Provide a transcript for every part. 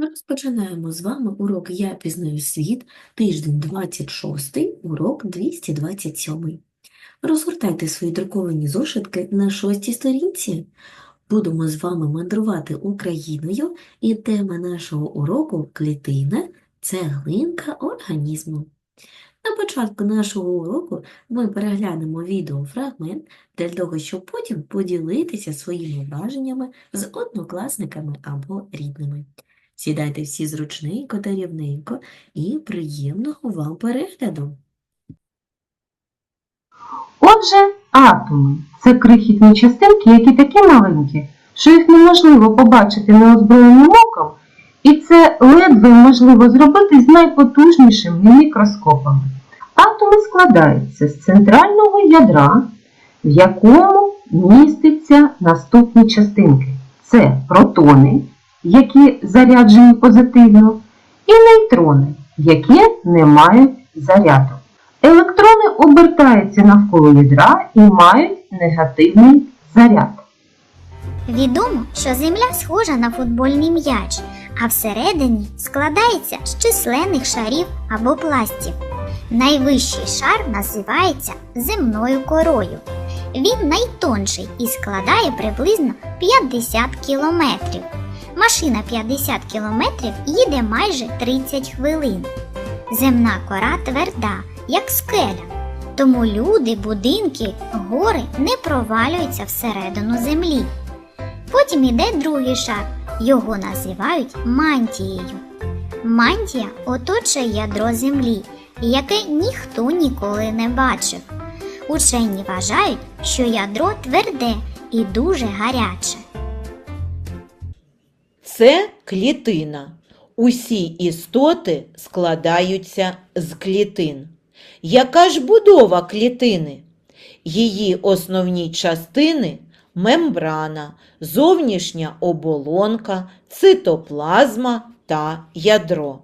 Розпочинаємо з вами урок «Я пізнаю світ», тиждень 26, урок 227. Розгортайте свої друковані зошитки на шостій сторінці. Будемо з вами мандрувати Україною, і тема нашого уроку – клітина – цеглинка організму. На початку нашого уроку ми переглянемо відеофрагмент для того, щоб потім поділитися своїми враженнями з однокласниками або рідними. Сідайте всі зручненько та рівненько і приємного вам перегляду. Отже, атоми це крихітні частинки, які такі маленькі, що їх неможливо побачити неозброєним оком, і це ледве можливо зробити з найпотужнішими мікроскопами. Атоми складаються з центрального ядра, в якому містяться наступні частинки. Це протони, які заряджені позитивно, і нейтрони, які не мають заряду. Електрони обертаються навколо ядра і мають негативний заряд. Відомо, що Земля схожа на футбольний м'яч, а всередині складається з численних шарів або пластів. Найвищий шар називається земною корою. Він найтонший і складає приблизно 50 кілометрів. Машина 50 кілометрів їде майже 30 хвилин. Земна кора тверда, як скеля, тому люди, будинки, гори не провалюються всередину землі. Потім іде другий шар. Його називають мантією. Мантія оточує ядро землі, яке ніхто ніколи не бачив. Учені вважають, що ядро тверде і дуже гаряче. Це клітина. Усі істоти складаються з клітин. Яка ж будова клітини? Її основні частини мембрана, зовнішня оболонка, цитоплазма та ядро.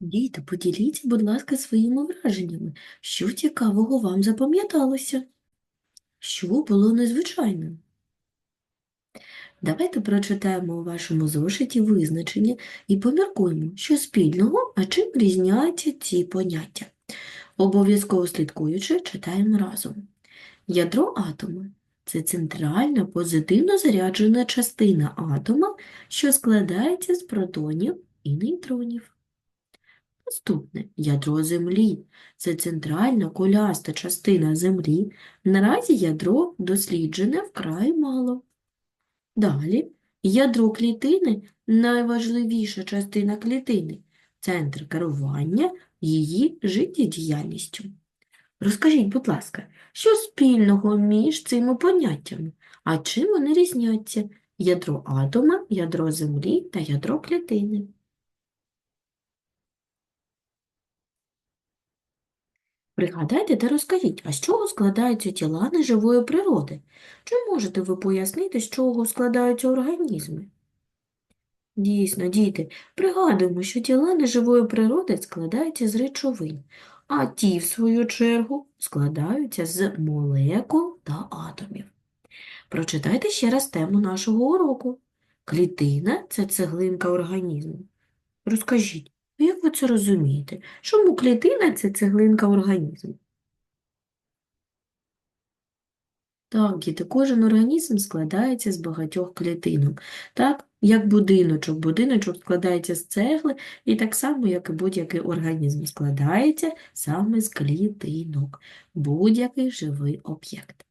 Діти, поділіться, будь ласка, своїми враженнями. Що цікавого вам запам'яталося? Що було незвичайним? Давайте прочитаємо у вашому зошиті визначення і поміркуємо, що спільного, а чим різняться ці поняття. Обов'язково слідкуючи, читаємо разом. Ядро атома – це центральна позитивно заряджена частина атома, що складається з протонів і нейтронів. Наступне ядро Землі це центральна куляста частина Землі. Наразі ядро досліджене вкрай мало. Далі ядро клітини найважливіша частина клітини, центр керування її життєдіяльністю. Розкажіть, будь ласка, що спільного між цими поняттями? А чим вони різняться? Ядро атома, ядро Землі та ядро клітини. Пригадайте та розкажіть, а з чого складаються тіла неживої природи? Чи можете ви пояснити, з чого складаються організми? Дійсно, діти, пригадуємо, що тіла неживої природи складаються з речовин, а ті, в свою чергу, складаються з молекул та атомів. Прочитайте ще раз тему нашого уроку. Клітина – це цеглинка організму. Розкажіть, як ви це розумієте? Чому клітина – це цеглинка організму? Так, діти, кожен організм складається з багатьох клітинок. Так, як будиночок. Будиночок складається з цегли, і так само, як і будь-який організм, складається саме з клітинок. Будь-який живий об'єкт.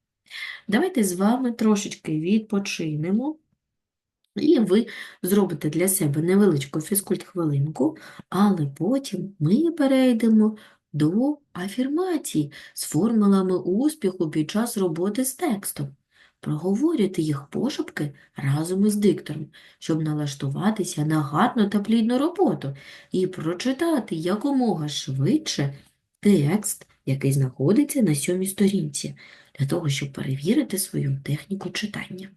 Давайте з вами трошечки відпочинемо. І ви зробите для себе невеличку фізкульт-хвилинку, але потім ми перейдемо до афірмацій з формулами успіху під час роботи з текстом. Проговорюйте їх пошепки разом із диктором, щоб налаштуватися на гарну та плідну роботу і прочитати якомога швидше текст, який знаходиться на сьомій сторінці, для того, щоб перевірити свою техніку читання.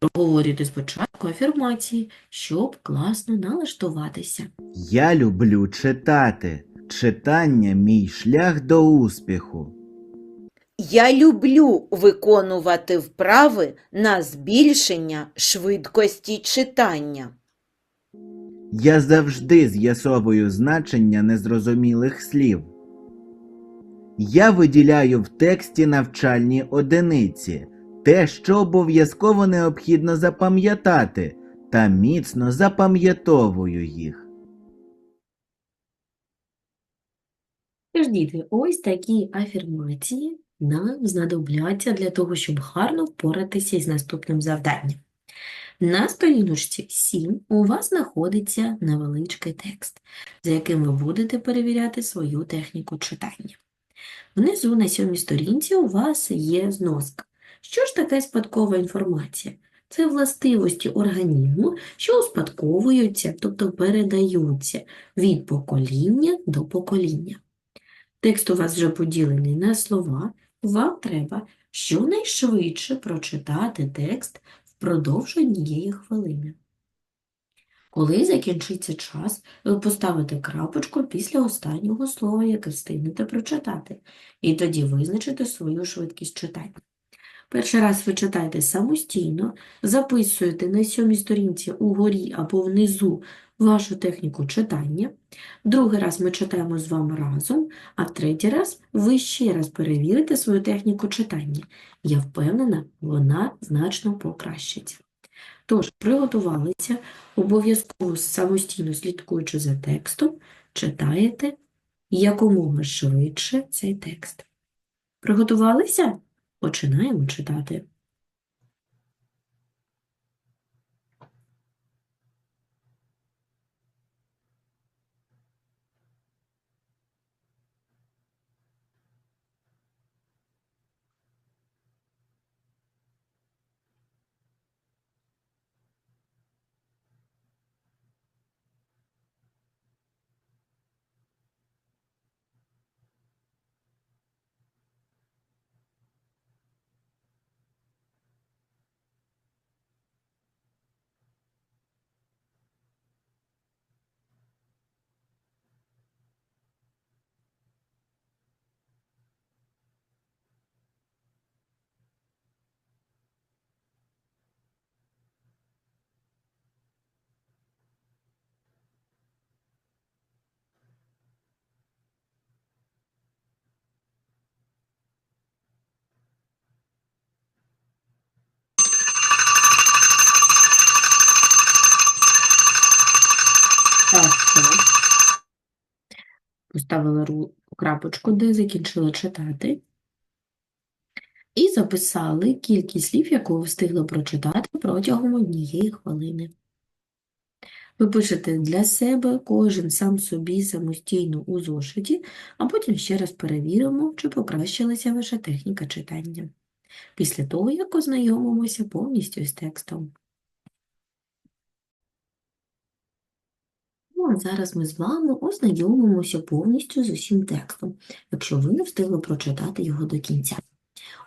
Проговорюйте спочатку афірмації, щоб класно налаштуватися. Я люблю читати. Читання мій шлях до успіху. Я люблю виконувати вправи на збільшення швидкості читання. Я завжди з'ясовую значення незрозумілих слів. Я виділяю в тексті навчальні одиниці, те, що обов'язково необхідно запам'ятати, та міцно запам'ятовую їх. Тож, діти, ось такі афірмації нам знадобляться для того, щоб гарно впоратися із наступним завданням. На сторіночці 7 у вас знаходиться невеличкий текст, за яким ви будете перевіряти свою техніку читання. Внизу на сьомій сторінці у вас є зноска. Що ж таке спадкова інформація? Це властивості організму, що успадковуються, тобто передаються від покоління до покоління. Текст у вас вже поділений на слова. Вам треба щонайшвидше прочитати текст впродовж однієї хвилини. Коли закінчиться час, ви поставите крапочку після останнього слова, яке встигнете прочитати, і тоді визначите свою швидкість читання. Перший раз ви читаєте самостійно, записуєте на сьомій сторінці угорі або внизу вашу техніку читання. Другий раз ми читаємо з вами разом, а третій раз ви ще раз перевірите свою техніку читання. Я впевнена, вона значно покращиться. Тож, приготувалися, обов'язково самостійно слідкуючи за текстом, читаєте якомога швидше цей текст. Приготувалися? Починаємо читати. Так, так. Поставили крапочку, де закінчили читати. І записали кількість слів, яку ви встигли прочитати протягом однієї хвилини. Ви пишете для себе, кожен сам собі самостійно у зошиті, а потім ще раз перевіримо, чи покращилася ваша техніка читання. Після того, як ознайомимося повністю з текстом. Ну, а зараз ми з вами ознайомимося повністю з усім текстом, якщо ви не встигли прочитати його до кінця.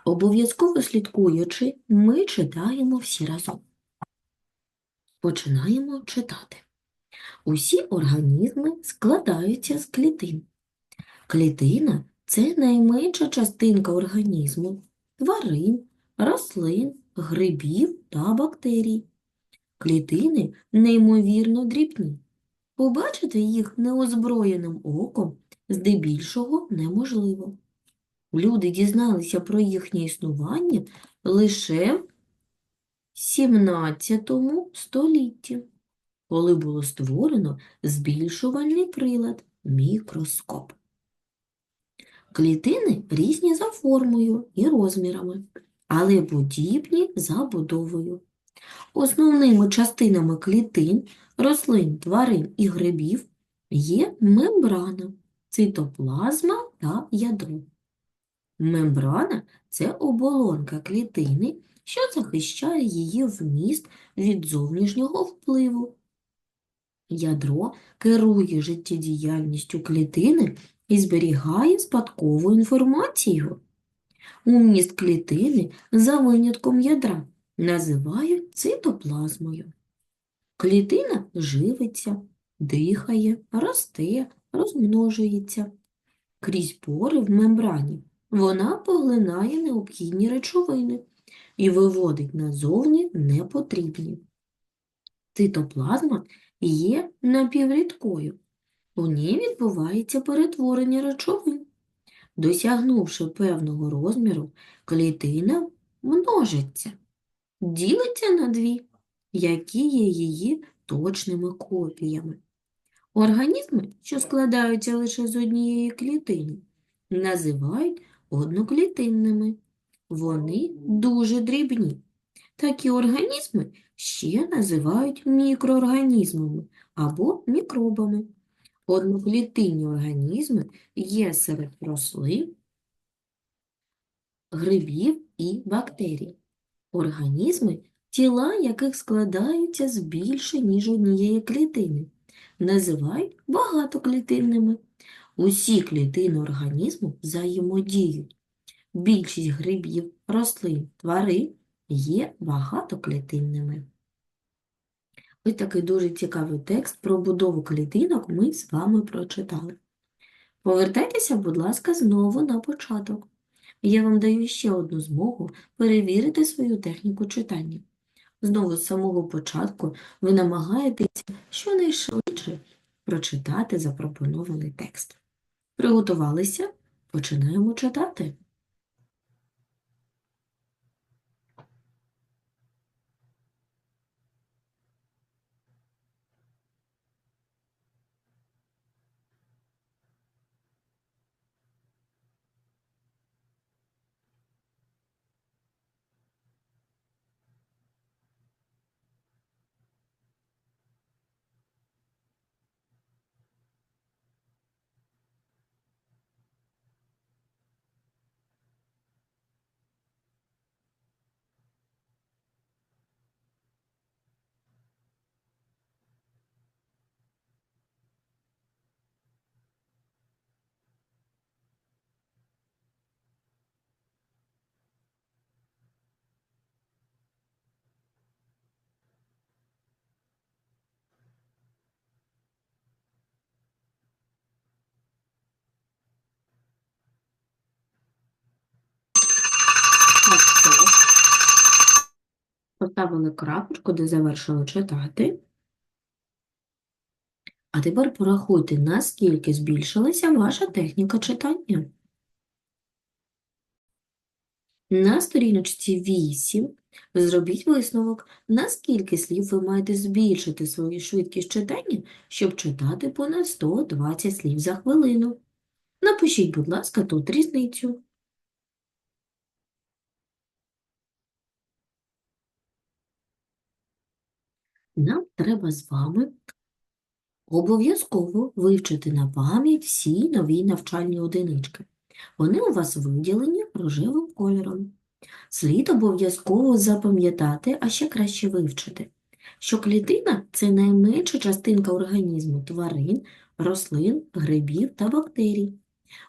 Обов'язково слідкуючи, ми читаємо всі разом. Починаємо читати. Усі організми складаються з клітин. Клітина – це найменша частинка організму тварин, рослин, грибів та бактерій. Клітини неймовірно дрібні. Побачити їх неозброєним оком здебільшого неможливо. Люди дізналися про їхнє існування лише в 17 столітті, коли було створено збільшувальний прилад – мікроскоп. Клітини різні за формою і розмірами, але подібні за будовою. Основними частинами клітин, рослин, тварин і грибів є мембрана, цитоплазма та ядро. Мембрана – це оболонка клітини, що захищає її вміст від зовнішнього впливу. Ядро керує життєдіяльністю клітини і зберігає спадкову інформацію. Уміст клітини за винятком ядра називають цитоплазмою. Клітина живиться, дихає, росте, розмножується. Крізь пори в мембрані Вона поглинає необхідні речовини і виводить назовні непотрібні. Цитоплазма є напіврідкою. У ній відбувається перетворення речовин. Досягнувши певного розміру, клітина множиться, ділиться на дві, які є її точними копіями. Організми, що складаються лише з однієї клітини, називають одноклітинними. Вони дуже дрібні. Такі організми ще називають мікроорганізмами або мікробами. Одноклітинні організми є серед рослин, грибів і бактерій. Організми, тіла яких складаються з більше, ніж однієї клітини, називають багатоклітинними. Усі клітини організму взаємодіють. Більшість грибів, рослин, тварин є багатоклітинними. Ось такий дуже цікавий текст про будову клітинок ми з вами прочитали. Повертайтеся, будь ласка, знову на початок. Я вам даю ще одну змогу перевірити свою техніку читання. Знову з самого початку ви намагаєтеся щонайшвидше прочитати запропонований текст. Приготувалися? Починаємо читати. Все. Поставили крапочку, де завершили читати. А тепер порахуйте, наскільки збільшилася ваша техніка читання. На сторіночці 8 зробіть висновок, наскільки слів ви маєте збільшити свою швидкість читання, щоб читати понад 120 слів за хвилину. Напишіть, будь ласка, тут різницю. Нам треба з вами обов'язково вивчити на пам'ять всі нові навчальні одинички. Вони у вас виділені рожевим кольором. Слід обов'язково запам'ятати, а ще краще вивчити, що клітина – це найменша частинка організму тварин, рослин, грибів та бактерій.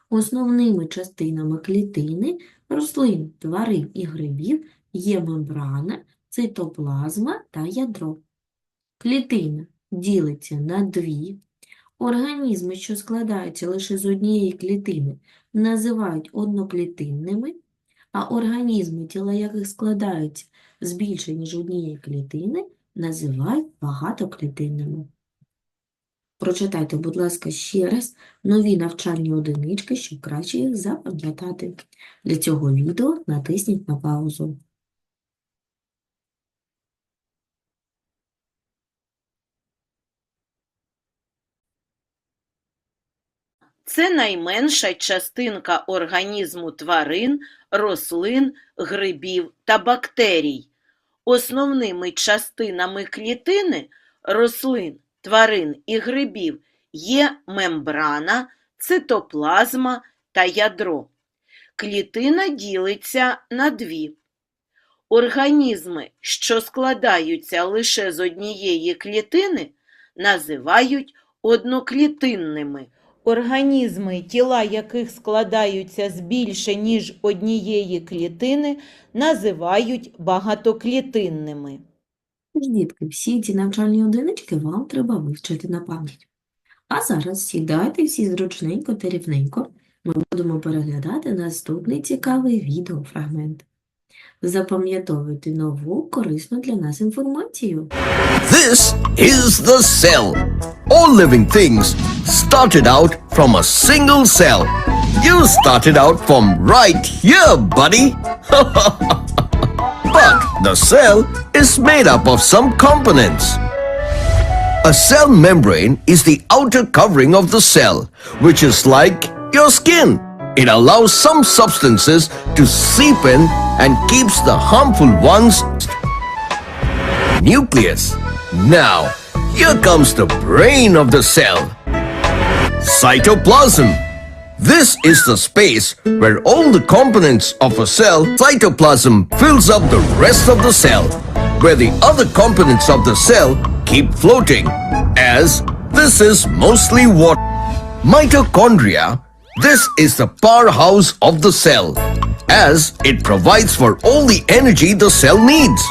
Основними частинами клітини рослин, тварин і грибів є мембрана, цитоплазма та ядро. Клітина ділиться на дві. Організми, що складаються лише з однієї клітини, називають одноклітинними, а організми, тіла яких складаються з більше, ніж однієї клітини, називають багатоклітинними. Прочитайте, будь ласка, ще раз нові навчальні одинички, щоб краще їх запам'ятати. Для цього відео натисніть на паузу. Це найменша частинка організму тварин, рослин, грибів та бактерій. Основними частинами клітини рослин, тварин і грибів є мембрана, цитоплазма та ядро. Клітина ділиться на дві. Організми, що складаються лише з однієї клітини, називають одноклітинними. Організми, тіла яких складаються з більше, ніж однієї клітини, називають багатоклітинними. Дітки, всі ці навчальні одинички вам треба вивчити на пам'ять. А зараз сідайте всі зручненько та рівненько, ми будемо переглядати наступний цікавий відеофрагмент. Запам'ятовуйте нову корисну для нас інформацію. This is the cell. All living things started out from a single cell. You started out from right here, buddy. but the cell is made up of some components. A cell membrane is the outer covering of the cell, which is like your skin. It allows some substances to seep in and keeps the harmful ones nucleus. Now, here comes the brain of the cell. Cytoplasm. This is the space where all the components of a cell, cytoplasm, fills up the rest of the cell, where the other components of the cell keep floating, as this is mostly water. Mitochondria. This is the powerhouse of the cell, as it provides for all the energy the cell needs.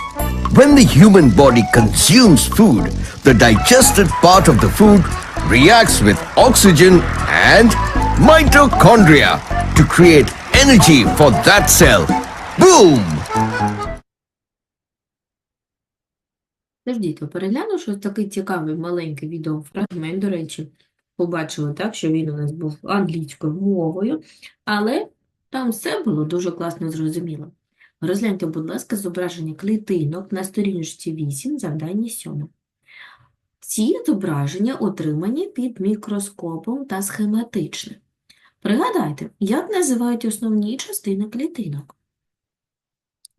When the human body consumes food, the digested part of the food reacts with oxygen and mitochondria to create energy for that cell. Boom! Діти, переглянувши такий цікавий маленький відеофрагмент, до речі, побачили так, що він у нас був англійською мовою, але там все було дуже класно зрозуміло. Розгляньте, будь ласка, зображення клітинок на сторіночці 8, завдання 7. Ці зображення отримані під мікроскопом та схематично. Пригадайте, як називають основні частини клітинок?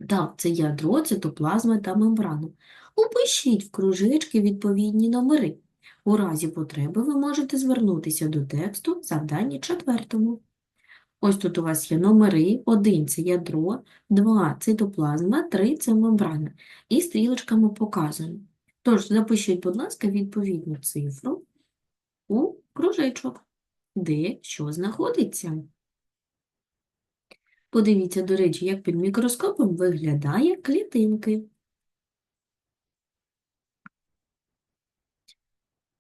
Так, це ядро, цитоплазма та мембрана. Упишіть в кружечки відповідні номери. У разі потреби ви можете звернутися до тексту в завданні четвертому. Ось тут у вас є номери. 1 – це ядро, 2 – цитоплазма, 3 – це мембрана. І стрілочками показуємо. Тож, запишіть, будь ласка, відповідну цифру у кружечок, де що знаходиться. Подивіться, до речі, як під мікроскопом виглядає клітинки.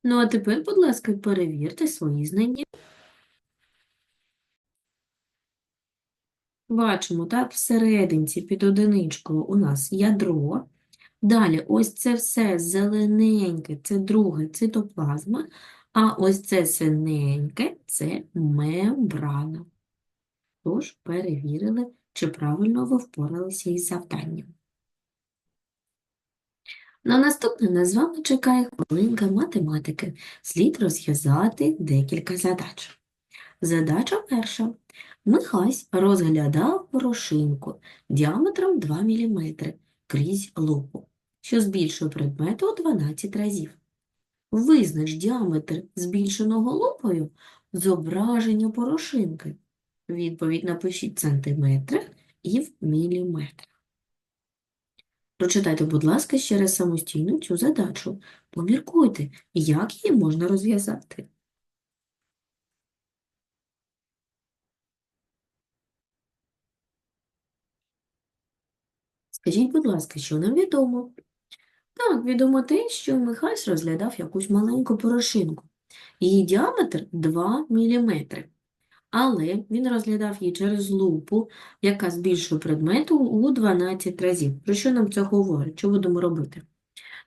Ну, а тепер, будь ласка, перевірте свої знання. Бачимо, так, всерединці під одиничкою у нас ядро. Далі, ось це все зелененьке, це друге цитоплазма, а ось це синеньке – це мембрана. Тож, перевірили, чи правильно ви впоралися із завданням. На наступне нас з вами чекає хвилинка математики. Слід розв'язати декілька задач. Задача перша. Михась розглядав порошинку діаметром 2 мм крізь лупу, що збільшує предмет у 12 разів. Визнач діаметр збільшеного лупою зображення порошинки. Відповідь напишіть в сантиметрах і в міліметрах. Прочитайте, будь ласка, ще раз самостійно цю задачу. Поміркуйте, як її можна розв'язати. Скажіть, будь ласка, що нам відомо? Так, відомо те, що Михась розглядав якусь маленьку порошинку. Її діаметр 2 мм. Але він розглядав її через лупу, яка збільшує предмету у 12 разів. Про що нам це говорить? Що будемо робити?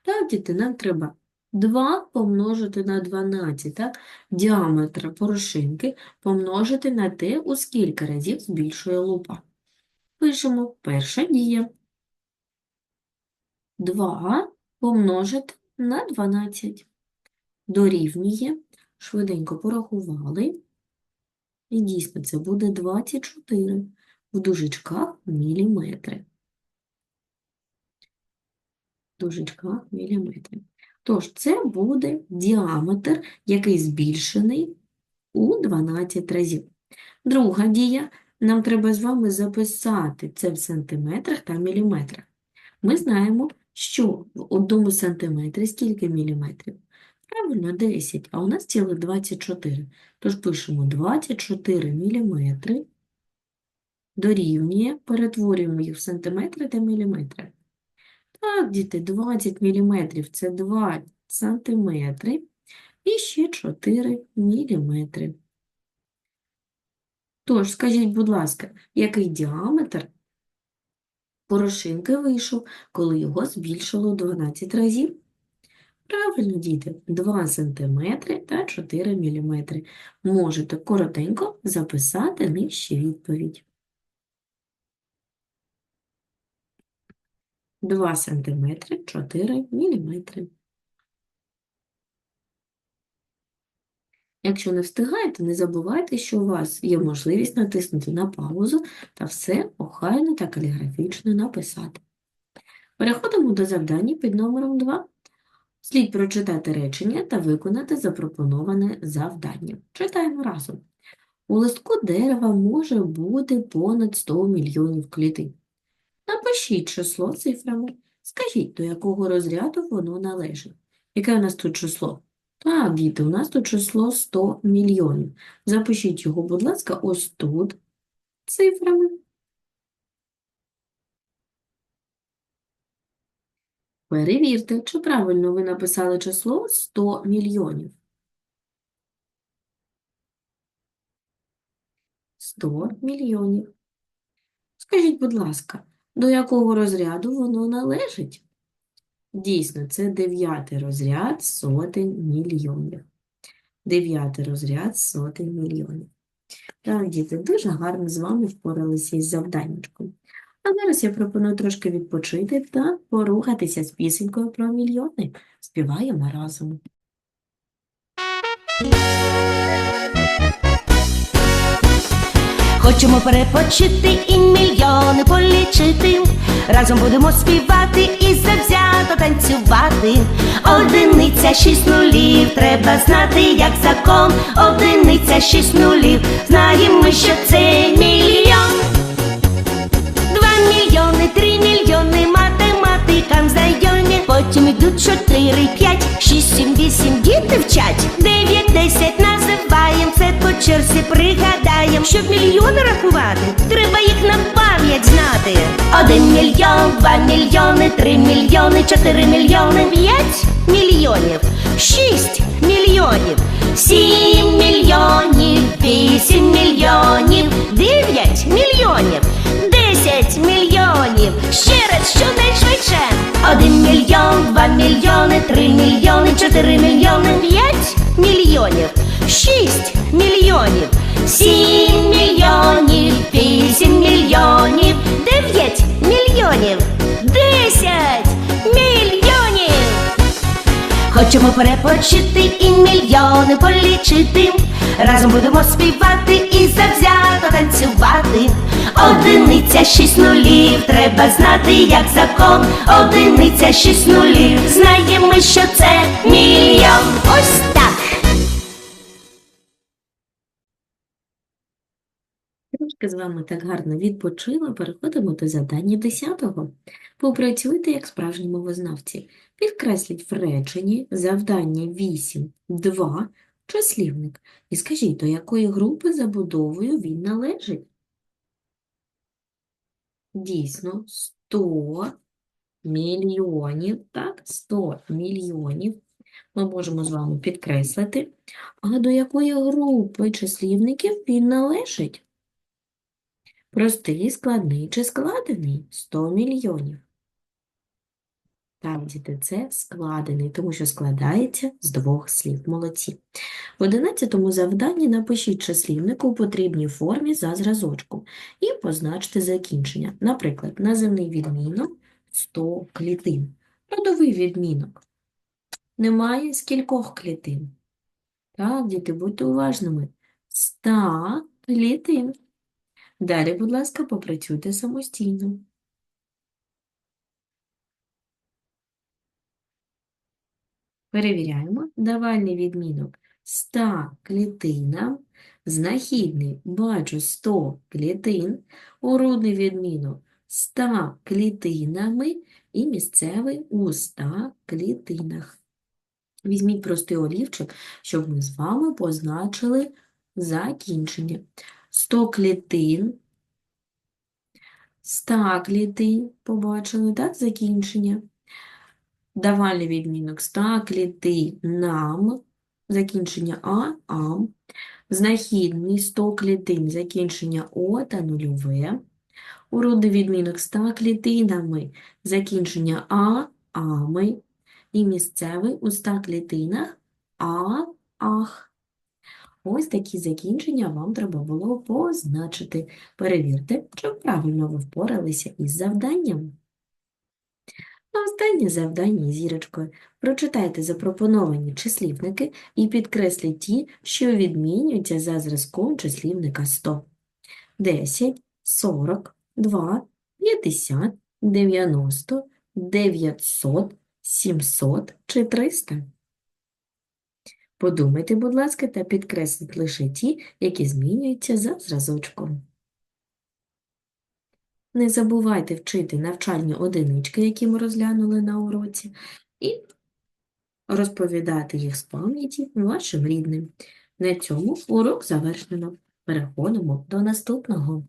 Так, діти, нам треба 2 помножити на 12, так? Діаметр порошинки помножити на те, у скільки разів збільшує лупа. Пишемо перша дія. 2 помножити на 12. Дорівнює, швиденько порахували. І дійсно це буде 24 в дужечках міліметри. В дужечках міліметри. Тож це буде діаметр, який збільшений у 12 разів. Друга дія. Нам треба з вами записати це в сантиметрах та міліметрах. Ми знаємо, що в одному сантиметрі скільки міліметрів? Правильно, 10, а у нас цілих 24. Тож пишемо 24 міліметри, дорівнює, перетворюємо їх в сантиметри та міліметри. Так, діти, 20 міліметрів – це 2 сантиметри і ще 4 міліметри. Тож, скажіть, будь ласка, який діаметр порошинки вийшов, коли його збільшило 12 разів? Правильно, діти, 2 см та 4 мм. Можете коротенько записати нижче відповідь. 2 см, 4 мм. Якщо не встигаєте, не забувайте, що у вас є можливість натиснути на паузу та все охайно та каліграфічно написати. Переходимо до завдання під номером 2. Слід прочитати речення та виконати запропоноване завдання. Читаємо разом. У листку дерева може бути понад 100 мільйонів клітин. Напишіть число цифрами. Скажіть, до якого розряду воно належить. Яке у нас тут число? Так, діти, у нас тут число 100 мільйонів. Запишіть його, будь ласка, ось тут цифрами. Перевірте, чи правильно ви написали число 100 мільйонів. 100 мільйонів. Скажіть, будь ласка, до якого розряду воно належить? Дійсно, це дев'ятий розряд сотень мільйонів. Дев'ятий розряд сотень мільйонів. Так, діти, дуже гарно з вами впоралися із завданнячком. А зараз я пропоную трошки відпочити та порухатися з пісенькою про мільйони. Співаємо разом. Хочемо перепочити і мільйони полічити. Разом будемо співати і завзято танцювати. Одиниця шість нулів, треба знати, як закон. Одиниця шість нулів, знаємо що це мільйон. Два мільйони, три мільйони, математикам знайомі. Потім йдуть чотири, п'ять, шість, сім, вісім, діти вчать. Дев'ять, десять називаєм, це по черзі пригадаєм. Щоб мільйони рахувати, треба їх на пам'ять знати. Один мільйон, два мільйони, три мільйони, чотири мільйони, п'ять мільйонів, шість мільйонів, сім мільйонів, вісім мільйонів, дев'ять мільйонів. Десять мільйонів. Ще раз, щонайшвидше. Один мільйон, два мільйони, три мільйони, чотири мільйони, п'ять мільйонів, шість мільйонів, сім мільйонів, вісім мільйонів, дев'ять мільйонів, десять мільйонів. Хочемо перепочити і мільйони полічити. Разом будемо співати і завзято танцювати. Одиниця шість нулів, треба знати, як закон. Одиниця шість нулів, знаємо, що це мільйон. Ось з вами так гарно відпочили, переходимо до завдання 10-го. Попрацюйте як справжні мовознавці. Підкресліть в реченні завдання 8, 2, числівник. І скажіть, до якої групи забудовою він належить? Дійсно, 100 мільйонів, так, 100 мільйонів. Ми можемо з вами підкреслити. А до якої групи числівників він належить? Простий, складний чи складений? 100 мільйонів. Так, діти, це складений, тому що складається з двох слів. Молодці. В 11 завданні напишіть числівник у потрібній формі за зразочком і позначте закінчення. Наприклад, називний відмінок 100 клітин. Родовий відмінок. Немає скількох клітин. Так, діти, будьте уважними. 100 клітин. Далі, будь ласка, попрацюйте самостійно. Перевіряємо. Давальний відмінок 100 клітинам. Знахідний бачу 100 клітин. Урудний відмінок 100 клітинами. І місцевий у 100 клітинах. Візьміть простий олівчик, щоб ми з вами позначили закінчення. 100 клітин, 100 клітин, побачили, так, закінчення. Давальний відмінок. 100 клітинам, закінчення А, ам, знахідний 100 клітин, закінчення О та нульове, у родовідмінок 100 клітинами, закінчення А, ами, і місцевий у 100 клітинах А, ах. Ось такі закінчення вам треба було позначити. Перевірте, чи правильно ви впоралися із завданням. А останнє завдання зірочкою. Прочитайте запропоновані числівники і підкресліть ті, що відмінюються за зразком числівника 100. 10, 40, 2, 50, 90, 900, 700 чи 300. Подумайте, будь ласка, та підкресліть лише ті, які змінюються за зразочком. Не забувайте вчити навчальні одинички, які ми розглянули на уроці, і розповідати їх з пам'яті вашим рідним. На цьому урок завершено. Переходимо до наступного.